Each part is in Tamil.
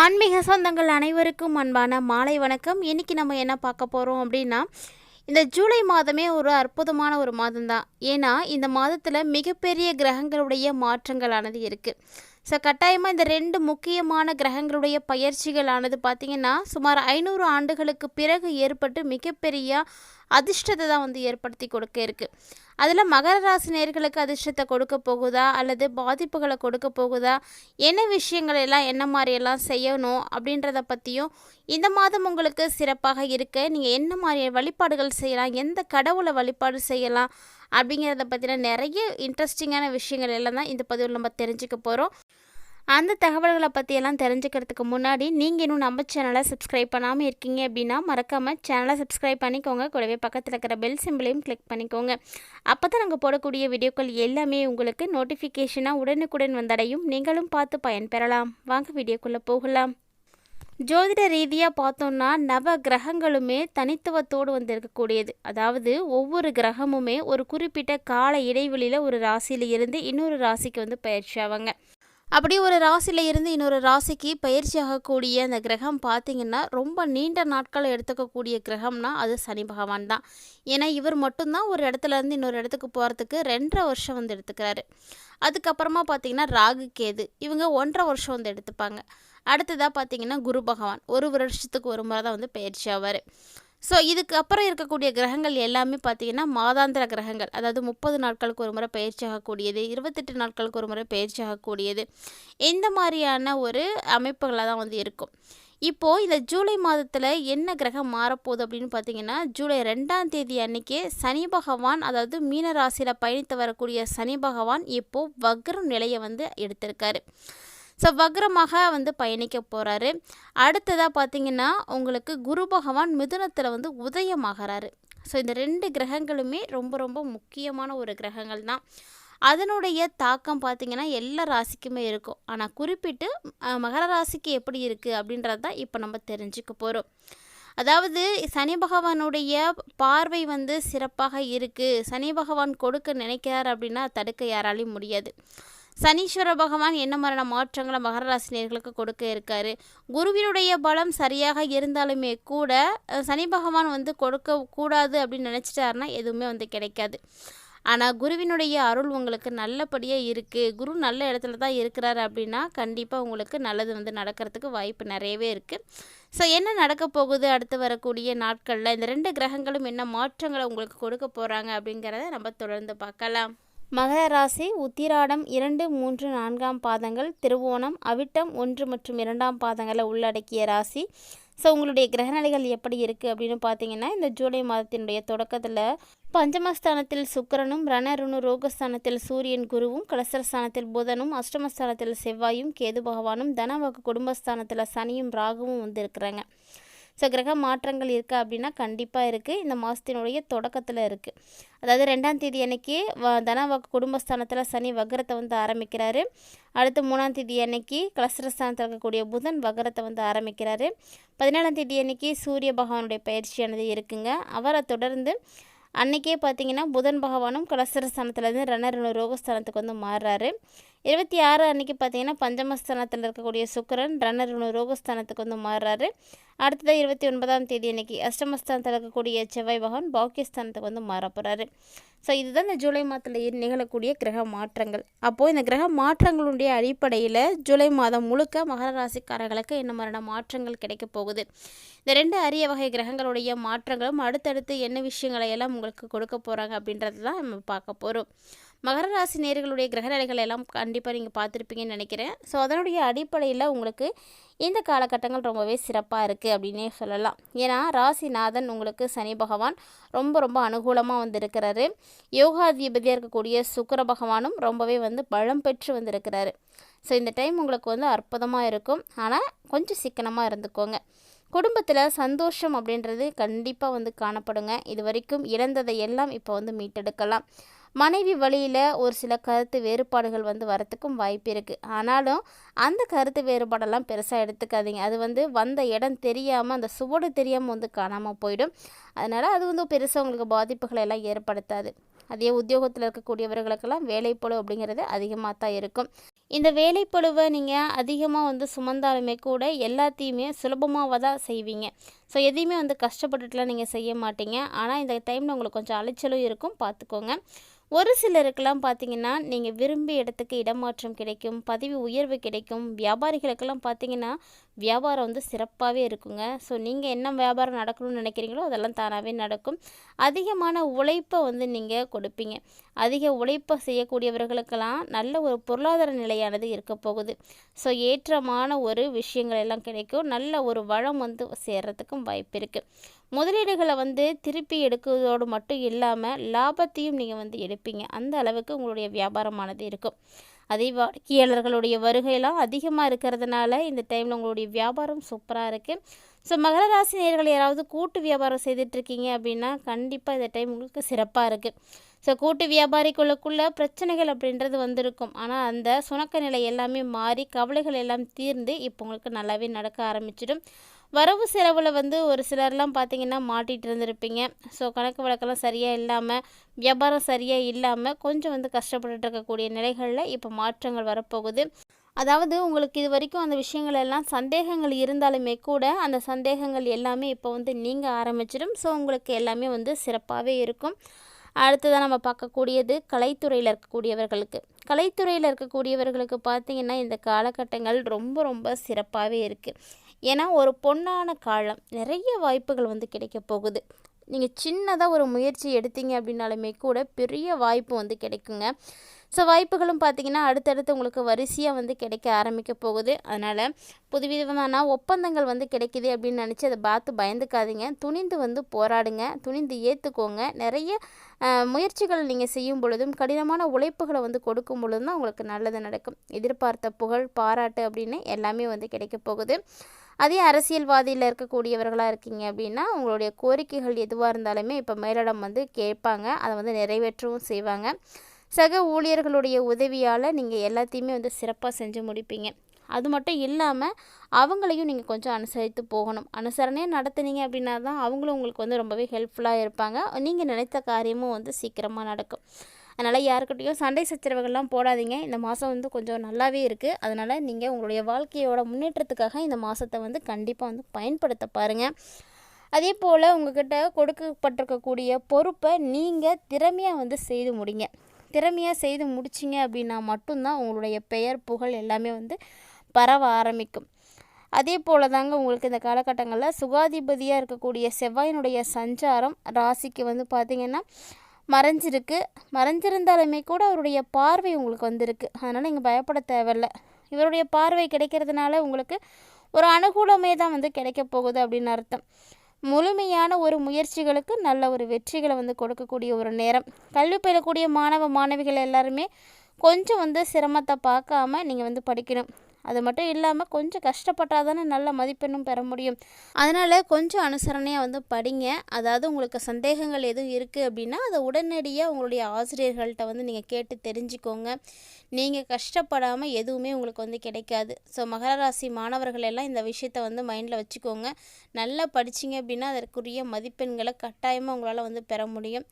ஆன்மீக சொந்தங்கள் அனைவருக்கும் அன்பான மாலை வணக்கம். இன்றைக்கி நம்ம என்ன பார்க்க போகிறோம் அப்படின்னா இந்த ஜூலை மாதமே ஒரு அற்புதமான ஒரு மாதம் தான் ஏன்னா இந்த மாதத்தில் மிகப்பெரிய கிரகங்களுடைய மாற்றங்களானது இருக்குது ஸோ கட்டாயமாக இந்த ரெண்டு முக்கியமான கிரகங்களுடைய பயிற்சிகளானது பார்த்திங்கன்னா சுமார் ஐநூறு ஆண்டுகளுக்கு பிறகு ஏற்பட்டு மிகப்பெரிய அதிர்ஷ்டத்தை தான் வந்து ஏற்படுத்தி கொடுக்க இருக்குது அதில் மகர ராசி நேர்களுக்கு அதிர்ஷ்டத்தை கொடுக்க போகுதா? அல்லது பாதிப்புகளை கொடுக்க போகுதா? என்ன விஷயங்கள் எல்லாம் என்ன மாதிரியெல்லாம் செய்யணும்? அப்படின்றத பற்றியும் இந்த மாதம் உங்களுக்கு சிறப்பாக இருக்க. நீங்கள் என்ன மாதிரி வழிபாடுகள் செய்யலாம்? எந்த கடவுளை வழிபாடு செய்யலாம்? அப்படிங்கிறத பற்றின நிறைய இன்ட்ரெஸ்டிங்கான விஷயங்கள் எல்லாம் தான் இந்த பதிவில் நம்ம தெரிஞ்சுக்க போகிறோம் அந்த தகவல்களை பற்றியெல்லாம் தெரிஞ்சுக்கிறதுக்கு முன்னாடி நீங்கள் இன்னும் நம்ம சேனலை சப்ஸ்கிரைப் பண்ணாமல் இருக்கீங்க அப்படின்னா மறக்காமல் சேனலை சப்ஸ்கிரைப் பண்ணிக்கோங்க. கூடவே பக்கத்தில் இருக்கிற பெல் சிம்பிளையும் கிளிக் பண்ணிக்கோங்க. அப்போ தான் நாங்கள் போடக்கூடிய வீடியோக்கள் எல்லாமே உங்களுக்கு நோட்டிஃபிகேஷனாக உடனுக்குடன் வந்தடையும். நீங்களும் பார்த்து பயன்பெறலாம். வாங்க வீடியோக்குள்ளே போகலாம். ஜோதிட ரீதியாக பார்த்தோம்னா நவ கிரகங்களுமே தனித்துவத்தோடு வந்து இருக்கக்கூடியது அதாவது ஒவ்வொரு கிரகமுமே ஒரு குறிப்பிட்ட கால இடைவெளியில் ஒரு ராசியில் இருந்து இன்னொரு ராசிக்கு வந்து பயிற்சி ஆவாங்க. அப்படி ஒரு ராசியில் இருந்து இன்னொரு ராசிக்கு பயிற்சி ஆகக்கூடிய அந்த கிரகம் பார்த்திங்கன்னா ரொம்ப நீண்ட நாட்கள் எடுத்துக்கக்கூடிய கிரகம்னா அது சனி பகவான் தான். ஏன்னா இவர் மட்டும்தான் ஒரு இடத்துல இருந்து இன்னொரு இடத்துக்கு போகிறதுக்கு ரெண்டரை வருஷம் வந்து எடுத்துக்கிறாரு. அதுக்கப்புறமா பார்த்திங்கன்னா ராகு கேது. இவங்க ஒன்றரை வருஷம் வந்து எடுத்துப்பாங்க. அடுத்ததாக பார்த்தீங்கன்னா குரு பகவான். ஒரு வருஷத்துக்கு ஒரு முறை தான் வந்து பயிற்சி ஆவார். ஸோ இதுக்கப்புறம் இருக்கக்கூடிய கிரகங்கள் எல்லாமே பார்த்தீங்கன்னா மாதாந்திர கிரகங்கள். அதாவது முப்பது நாட்களுக்கு ஒரு முறை பயிற்சி ஆகக்கூடியது இருபத்தெட்டு நாட்களுக்கு ஒரு முறை பயிற்சி ஆகக்கூடியது. இந்த மாதிரியான ஒரு அமைப்புகளாக தான் வந்து இருக்கும். இப்போது இந்த ஜூலை மாதத்தில் என்ன கிரகம் மாறப்போகுது அப்படின்னு பார்த்தீங்கன்னா ஜூலை ரெண்டாம் தேதி அன்னைக்கு சனி பகவான் அதாவது மீன ராசியில் பயணித்து வரக்கூடிய சனி பகவான் இப்போது வக்ரம் நிலையை வந்து எடுத்திருக்காரு. ஸோ வக்ரமாக வந்து பயணிக்க போகிறாரு அடுத்ததாக பார்த்தீங்கன்னா உங்களுக்கு குரு பகவான் மிதுனத்தில் வந்து உதயமாகிறாரு. ஸோ இந்த ரெண்டு கிரகங்களுமே ரொம்ப ரொம்ப முக்கியமான ஒரு கிரகங்கள் தான். அதனுடைய தாக்கம் பார்த்திங்கன்னா எல்லா ராசிக்குமே இருக்கும். ஆனால் குறிப்பிட்டு மகர ராசிக்கு எப்படி இருக்குது அப்படின்றது தான் இப்போ நம்ம தெரிஞ்சுக்க போகிறோம் அதாவது சனி பகவானுடைய பார்வை வந்து சிறப்பாக இருக்குது சனி பகவான் கொடுக்க நினைக்கிறார் அப்படின்னா தடுக்க யாராலையும் முடியாது. சனீஸ்வர பகவான் என்ன மாதிரியான மாற்றங்களை மகர ராசினியர்களுக்கு கொடுக்க இருக்காரு? குருவினுடைய பலம் சரியாக இருந்தாலுமே கூட சனி பகவான் வந்து கொடுக்க கூடாது அப்படின்னு நினச்சிட்டாருன்னா எதுவுமே வந்து கிடைக்காது. ஆனால் குருவினுடைய அருள் உங்களுக்கு நல்லபடியாக இருக்குது குரு நல்ல இடத்துல தான் இருக்கிறாரு அப்படின்னா கண்டிப்பாக உங்களுக்கு நல்லது வந்து நடக்கிறதுக்கு வாய்ப்பு நிறையவே இருக்குது ஸோ என்ன நடக்க போகுது அடுத்து வரக்கூடிய நாட்களில்? இந்த ரெண்டு கிரகங்களும் என்ன மாற்றங்களை உங்களுக்கு கொடுக்க போகிறாங்க அப்படிங்கிறத நம்ம தொடர்ந்து பார்க்கலாம். மகர ராசி உத்திராடம் இரண்டு மூன்று நான்காம் பாதங்கள் திருவோணம் அவிட்டம் ஒன்று மற்றும் இரண்டாம் பாதங்களை உள்ளடக்கிய ராசி. ஸோ உங்களுடைய கிரகநிலைகள் எப்படி இருக்குது அப்படின்னு பார்த்தீங்கன்னா இந்த ஜூலை மாதத்தினுடைய தொடக்கத்தில் பஞ்சமஸ்தானத்தில் சுக்கரனும் ரணருணு ரோகஸ்தானத்தில் சூரியன் குருவும் கலசரஸ்தானத்தில் புதனும் அஷ்டமஸ்தானத்தில் செவ்வாயும் கேது பகவானும் தனவக குடும்பஸ்தானத்தில் சனியும் ராகுவும் வந்து இருக்கிறாங்க ஸோ கிரக மாற்றங்கள் இருக்கா அப்படின்னா கண்டிப்பாக இருக்குது இந்த மாதத்தினுடைய தொடக்கத்தில் இருக்குது அதாவது ரெண்டாம் தேதி அன்னைக்கு வ தனவாக்கு குடும்பஸ்தானத்தில் சனி வக்கரத்தை வந்து ஆரம்பிக்கிறாரு. அடுத்து மூணாம் தேதி அன்னைக்கு கலசரஸ்தானத்தில் இருக்கக்கூடிய புதன் வக்கரத்தை வந்து ஆரம்பிக்கிறாரு. பதினேழாம் தேதி அன்னைக்கு சூரிய பகவானுடைய பயிற்சியானது இருக்குங்க. அவரை தொடர்ந்து அன்றைக்கே பார்த்தீங்கன்னா புதன் பகவானும் கலசரஸ்தானத்துலேருந்து ரணர் ரோகஸ்தானத்துக்கு வந்து மாறுறாரு. இருபத்தி ஆறு அன்றைக்கி பார்த்தீங்கன்னா பஞ்சமஸ்தானத்தில் இருக்கக்கூடிய சுக்கரன் ரன்னர் ரோகஸ்தானத்துக்கு வந்து மாறுறாரு. அடுத்ததாக இருபத்தி ஒன்பதாம் தேதி அன்றைக்கி அஷ்டமஸ்தானத்தில் இருக்கக்கூடிய செவ்வாய் பகவான் பாக்கியஸ்தானத்துக்கு வந்து மாற போகிறாரு ஸோ இதுதான் இந்த ஜூலை மாதத்தில் நிகழக்கூடிய கிரக மாற்றங்கள். அப்போது இந்த கிரக மாற்றங்களுடைய அடிப்படையில் ஜூலை மாதம் முழுக்க மகர ராசிக்காரர்களுக்கு என்ன மாதிரியான மாற்றங்கள் கிடைக்க போகுது? இந்த ரெண்டு அரிய வகை கிரகங்களுடைய மாற்றங்களும் அடுத்தடுத்து என்ன விஷயங்களை எல்லாம் உங்களுக்கு கொடுக்க போகிறாங்க அப்படின்றது தான் நம்ம பார்க்க போகிறோம் மகர ராசி நேர்களுடைய கிரகநிலைகள் எல்லாம் கண்டிப்பாக நீங்கள் பார்த்துருப்பீங்கன்னு நினைக்கிறேன். ஸோ அதனுடைய அடிப்படையில் உங்களுக்கு இந்த காலகட்டங்கள் ரொம்பவே சிறப்பாக இருக்குது அப்படின்னே சொல்லலாம். ஏன்னா ராசிநாதன் உங்களுக்கு சனி பகவான் ரொம்ப ரொம்ப அனுகூலமாக வந்திருக்கிறாரு. யோகாதிபதியாக இருக்கக்கூடிய சுக்கர பகவானும் ரொம்பவே வந்து பலம் பெற்று வந்திருக்கிறாரு. ஸோ இந்த டைம் உங்களுக்கு வந்து அற்புதமாக இருக்கும். ஆனால் கொஞ்சம் சிக்கனமாக இருந்துக்கோங்க. குடும்பத்தில் சந்தோஷம் அப்படின்றது கண்டிப்பாக வந்து காணப்படுங்க. இது வரைக்கும் இழந்ததை எல்லாம் இப்போ வந்து மீட்டெடுக்கலாம். மனைவி வழியில் ஒரு சில கருத்து வேறுபாடுகள் வந்து வரத்துக்கும் வாய்ப்பு இருக்குது ஆனாலும் அந்த கருத்து வேறுபாடெல்லாம் பெருசாக எடுத்துக்காதீங்க. அது வந்து வந்த இடம் தெரியாமல் அந்த சுவடு தெரியாமல் வந்து காணாமல் போயிடும். அதனால் அது வந்து பெருசாக உங்களுக்கு பாதிப்புகளை எல்லாம் ஏற்படுத்தாது. அதே உத்தியோகத்தில் இருக்கக்கூடியவர்களுக்கெல்லாம் வேலைப்பழு அப்படிங்கிறது அதிகமாக தான் இருக்கும். இந்த வேலைப்பளுவை நீங்கள் அதிகமாக வந்து சுமந்தாலுமே கூட எல்லாத்தையுமே சுலபமாக தான் செய்வீங்க. ஸோ எதையுமே வந்து கஷ்டப்பட்டுட்டுலாம் நீங்கள் செய்ய மாட்டீங்க. ஆனால் இந்த டைமில் உங்களுக்கு கொஞ்சம் அலைச்சலும் இருக்கும். பார்த்துக்கோங்க ஒரு சிலருக்கெல்லாம் பார்த்தீங்கன்னா நீங்கள் விரும்பிய இடத்துக்கு இடமாற்றம் கிடைக்கும் பதவி உயர்வு கிடைக்கும் வியாபாரிகளுக்கெல்லாம் பார்த்தீங்கன்னா வியாபாரம் வந்து சிறப்பாகவே இருக்குங்க. ஸோ நீங்கள் என்ன வியாபாரம் நடக்கணும்னு நினைக்கிறீங்களோ அதெல்லாம் தானாகவே நடக்கும். அதிகமான உழைப்பை வந்து நீங்கள் கொடுப்பீங்க. அதிக உழைப்பை செய்யக்கூடியவர்களுக்கெல்லாம் நல்ல ஒரு பொருளாதார நிலையானது இருக்க போகுது. ஸோ ஏற்றமான ஒரு விஷயங்கள் எல்லாம் கிடைக்கும். நல்ல ஒரு வளம் வந்து சேர்கிறதுக்கும் வாய்ப்பு இருக்குது முதலீடுகளை வந்து திருப்பி எடுக்கிறதோடு மட்டும் இல்லாமல் லாபத்தையும் நீங்கள் வந்து எடுப்பீங்க. அந்த அளவுக்கு உங்களுடைய வியாபாரமானது இருக்கும். அதே வாடிக்கையாளர்களுடைய வருகையெல்லாம் அதிகமாக இருக்கிறதுனால இந்த டைமில் உங்களுடைய வியாபாரம் சூப்பராக இருக்குது ஸோ மகர ராசி நேர்கள் யாராவது கூட்டு வியாபாரம் செய்துட்ருக்கீங்க அப்படின்னா கண்டிப்பாக இந்த டைம் உங்களுக்கு சிறப்பாக இருக்குது ஸோ கூட்டு வியாபாரிக்குள்ளக்குள்ளே பிரச்சனைகள் அப்படின்றது வந்திருக்கும். ஆனால் அந்த சுணக்க நிலை எல்லாமே மாறி கவலைகள் எல்லாம் தீர்ந்து இப்போ உங்களுக்கு நல்லாவே நடக்க ஆரம்பிச்சிடும். வரவு செலவில் வந்து ஒரு சிலர்லாம் பார்த்திங்கன்னா மாட்டிகிட்டு இருந்திருப்பீங்க. ஸோ கணக்கு வழக்கெல்லாம் சரியாக இல்லாமல் வியாபாரம் சரியாக இல்லாமல் கொஞ்சம் வந்து கஷ்டப்பட்டுட்டு இருக்கக்கூடிய நிலைகளில் இப்போ மாற்றங்கள் வரப்போகுது. அதாவது உங்களுக்கு இது வரைக்கும் அந்த விஷயங்கள் எல்லாம் சந்தேகங்கள் இருந்தாலுமே கூட அந்த சந்தேகங்கள் எல்லாமே இப்போ வந்து நீங்கள் ஆரம்பிச்சிடும். ஸோ உங்களுக்கு எல்லாமே வந்து சிறப்பாகவே இருக்கும். அடுத்ததாக நம்ம பார்க்கக்கூடியது கலைத்துறையில் இருக்கக்கூடியவர்களுக்கு. கலைத்துறையில் இருக்கக்கூடியவர்களுக்கு பார்த்திங்கன்னா இந்த காலகட்டங்கள் ரொம்ப ரொம்ப சிறப்பாகவே இருக்குது ஏன்னா ஒரு பொன்னான காலம் நிறைய வாய்ப்புகள் வந்து கிடைக்க போகுது. நீங்கள் சின்னதாக ஒரு முயற்சி எடுத்தீங்க அப்படின்னாலுமே கூட பெரிய வாய்ப்பு வந்து கிடைக்குங்க. ஸோ வாய்ப்புகளும் பார்த்திங்கன்னா அடுத்தடுத்து உங்களுக்கு வரிசையாக வந்து கிடைக்க ஆரம்பிக்க போகுது. அதனால் புதுவிதமான ஒப்பந்தங்கள் வந்து கிடைக்கிது அப்படின்னு நினச்சி அதை பார்த்து பயந்துக்காதீங்க. துணிந்து வந்து போராடுங்க. துணிந்து ஏற்றுக்கோங்க நிறைய முயற்சிகள் நீங்கள் செய்யும் பொழுதும் கடினமான உழைப்புகளை வந்து கொடுக்கும் பொழுதும் தான் உங்களுக்கு நல்லது நடக்கும். எதிர்பார்த்த புகழ் பாராட்டு அப்படின்னு எல்லாமே வந்து கிடைக்க போகுது. அதே அரசியல்வாதியில் இருக்கக்கூடியவர்களாக இருக்கீங்க அப்படின்னா உங்களுடைய கோரிக்கைகள் எதுவாக இருந்தாலுமே இப்போ மேலிடம் வந்து கேட்பாங்க. அதை வந்து நிறைவேற்றவும் செய்வாங்க. சக ஊழியர்களுடைய உதவியால் நீங்கள் எல்லாத்தையுமே வந்து சிறப்பாக செஞ்சு முடிப்பீங்க. அது மட்டும் இல்லாமல் அவங்களையும் நீங்கள் கொஞ்சம் அனுசரித்து போகணும். அனுசரணையாக நடத்துனீங்க அப்படின்னா தான் அவங்களும் உங்களுக்கு வந்து ரொம்பவே ஹெல்ப்ஃபுல்லாக இருப்பாங்க. நீங்கள் நினைத்த காரியமும் வந்து சீக்கிரமாக நடக்கும். அதனால் யாருக்கிட்டையும் சண்டை சச்சரவுகள்லாம் போடாதீங்க. இந்த மாதம் வந்து கொஞ்சம் நல்லாவே இருக்குது அதனால் நீங்கள் உங்களுடைய வாழ்க்கையோட முன்னேற்றத்துக்காக இந்த மாதத்தை வந்து கண்டிப்பாக வந்து பயன்படுத்த பாருங்கள் அதே போல் உங்கள்கிட்ட கொடுக்கப்பட்டிருக்கக்கூடிய பொறுப்பை நீங்கள் திறமையாக வந்து செய்து முடிங்க. திறமையாக செய்து முடிச்சிங்க அப்படின்னா மட்டும்தான் உங்களுடைய பெயர் புகழ் எல்லாமே வந்து பரவ ஆரம்பிக்கும். அதே போல் தாங்க உங்களுக்கு இந்த காலகட்டங்களில் சுகாதிபதியாக இருக்கக்கூடிய செவ்வாயினுடைய சஞ்சாரம் ராசிக்கு வந்து பார்த்திங்கன்னா மறைஞ்சிருக்கு. மறைஞ்சிருந்தாலுமே கூட அவருடைய பார்வை உங்களுக்கு வந்திருக்கு. அதனால் நீங்கள் பயப்பட தேவையில்ல. இவருடைய பார்வை கிடைக்கிறதுனால உங்களுக்கு ஒரு அனுகூலமே தான் வந்து கிடைக்க போகுது அப்படின்னு அர்த்தம். முழுமையான ஒரு முயற்சிகளுக்கு நல்ல ஒரு வெற்றிகளை வந்து கொடுக்கக்கூடிய ஒரு நேரம். கல்வி பயிலக்கூடிய மாணவ மாணவிகள் எல்லாருமே கொஞ்சம் வந்து சிரமத்தை பார்க்காம நீங்கள் வந்து படிக்கணும். அது மட்டும் இல்லாமல் கொஞ்சம் கஷ்டப்பட்டால் தானே நல்ல மதிப்பெண்ணும் பெற முடியும். அதனால் கொஞ்சம் அனுசரணையாக வந்து படிங்க. அதாவது உங்களுக்கு சந்தேகங்கள் எதுவும் இருக்குது அப்படின்னா அதை உடனடியாக உங்களுடைய ஆசிரியர்கள்ட்ட வந்து நீங்கள் கேட்டு தெரிஞ்சுக்கோங்க. நீங்கள் கஷ்டப்படாமல் எதுவுமே உங்களுக்கு வந்து கிடைக்காது. ஸோ மகர ராசி மாணவர்கள் எல்லாம் இந்த விஷயத்தை வந்து மைண்டில் வச்சுக்கோங்க. நல்லா படிச்சிங்க அப்படின்னா அதற்குரிய மதிப்பெண்களை கட்டாயமாக உங்களால் வந்து பெற முடியும்.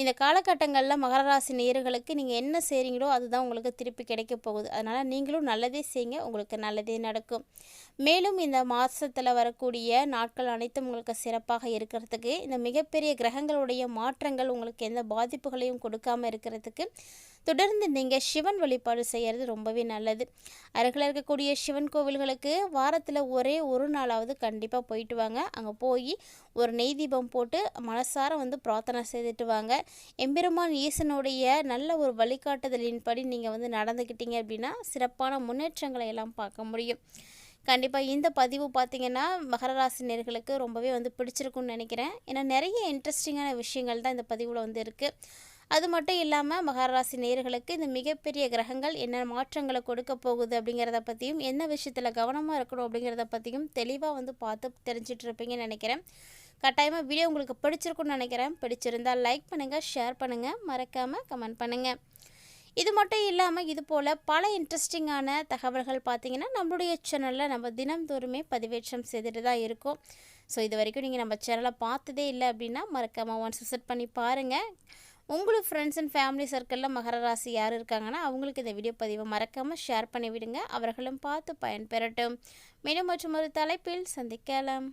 இந்த காலகட்டங்களில் மகர ராசி நேர்களுக்கு நீங்கள் என்ன செய்கிறீங்களோ அதுதான் உங்களுக்கு திருப்பி கிடைக்க போகுது. அதனால் நீங்களும் நல்லதே செய்யுங்க உங்களுக்கு நல்லதே நடக்கும். மேலும் இந்த மாதத்தில் வரக்கூடிய நாட்கள் அனைத்தும் உங்களுக்கு சிறப்பாக இருக்கிறதுக்கு இந்த மிகப்பெரிய கிரகங்களுடைய மாற்றங்கள் உங்களுக்கு எந்த பாதிப்புகளையும் கொடுக்காமல் இருக்கிறதுக்கு தொடர்ந்து நீங்கள் சிவன் வழிபாடு செய்கிறது ரொம்பவே நல்லது. அருகில் இருக்கக்கூடிய சிவன் கோவில்களுக்கு வாரத்தில் ஒரே ஒரு நாளாவது கண்டிப்பாக போயிட்டு வாங்க. அங்கே போய் ஒரு நெய் தீபம் போட்டு மனசார வந்து பிரார்த்தனை செய்துட்டு வாங்க. எம்பெருமான் ஈசனுடைய நல்ல ஒரு வழிகாட்டுதலின்படி நீங்கள் வந்து நடந்துக்கிட்டீங்க அப்படின்னா சிறப்பான முன்னேற்றங்களை எல்லாம் பார்க்க முடியும். கண்டிப்பாக இந்த பதிவு பார்த்திங்கன்னா மகரராசி நேர்களுக்கு ரொம்பவே வந்து பிடிச்சிருக்குன்னு நினைக்கிறேன். ஏன்னா நிறைய இன்ட்ரெஸ்டிங்கான விஷயங்கள் தான் இந்த பதிவில் வந்து இருக்குது அது மட்டும் இல்லாமல் மகாராசி நேர்களுக்கு இந்த மிகப்பெரிய கிரகங்கள் என்ன மாற்றங்களை கொடுக்க போகுது அப்படிங்கிறத பற்றியும் என்ன விஷயத்தில் கவனமாக இருக்கணும் அப்படிங்கிறத பற்றியும் தெளிவாக வந்து பார்த்து தெரிஞ்சிட்ருப்பீங்கன்னு நினைக்கிறேன். கட்டாயமாக வீடியோ உங்களுக்கு பிடிச்சிருக்குன்னு நினைக்கிறேன். பிடிச்சிருந்தால் லைக் பண்ணுங்கள் ஷேர் பண்ணுங்கள் மறக்காமல் கமெண்ட் பண்ணுங்கள் இது மட்டும் இல்லாமல் இது போல் பல இன்ட்ரெஸ்டிங்கான தகவல்கள் பார்த்திங்கன்னா நம்மளுடைய சேனலில் நம்ம தினம்தோறுமே பதிவேற்றம் செய்துட்டு தான் இருக்கோம். ஸோ இது வரைக்கும் நீங்கள் நம்ம சேனலை பார்த்ததே இல்லை அப்படின்னா மறக்காமல் ஒன்ஸ் விசிட் பண்ணி பாருங்கள் உங்களுக்கு ஃப்ரெண்ட்ஸ் அண்ட் ஃபேமிலி சர்க்கிளில் மகர ராசி யார் இருக்காங்கன்னா அவங்களுக்கு இந்த வீடியோ பதிவை மறக்காமல் ஷேர் பண்ணிவிடுங்க. அவர்களும் பார்த்து பயன்பெறட்டும். மேலும் மற்றும் ஒரு தலைப்பில் சந்திக்கலாம்.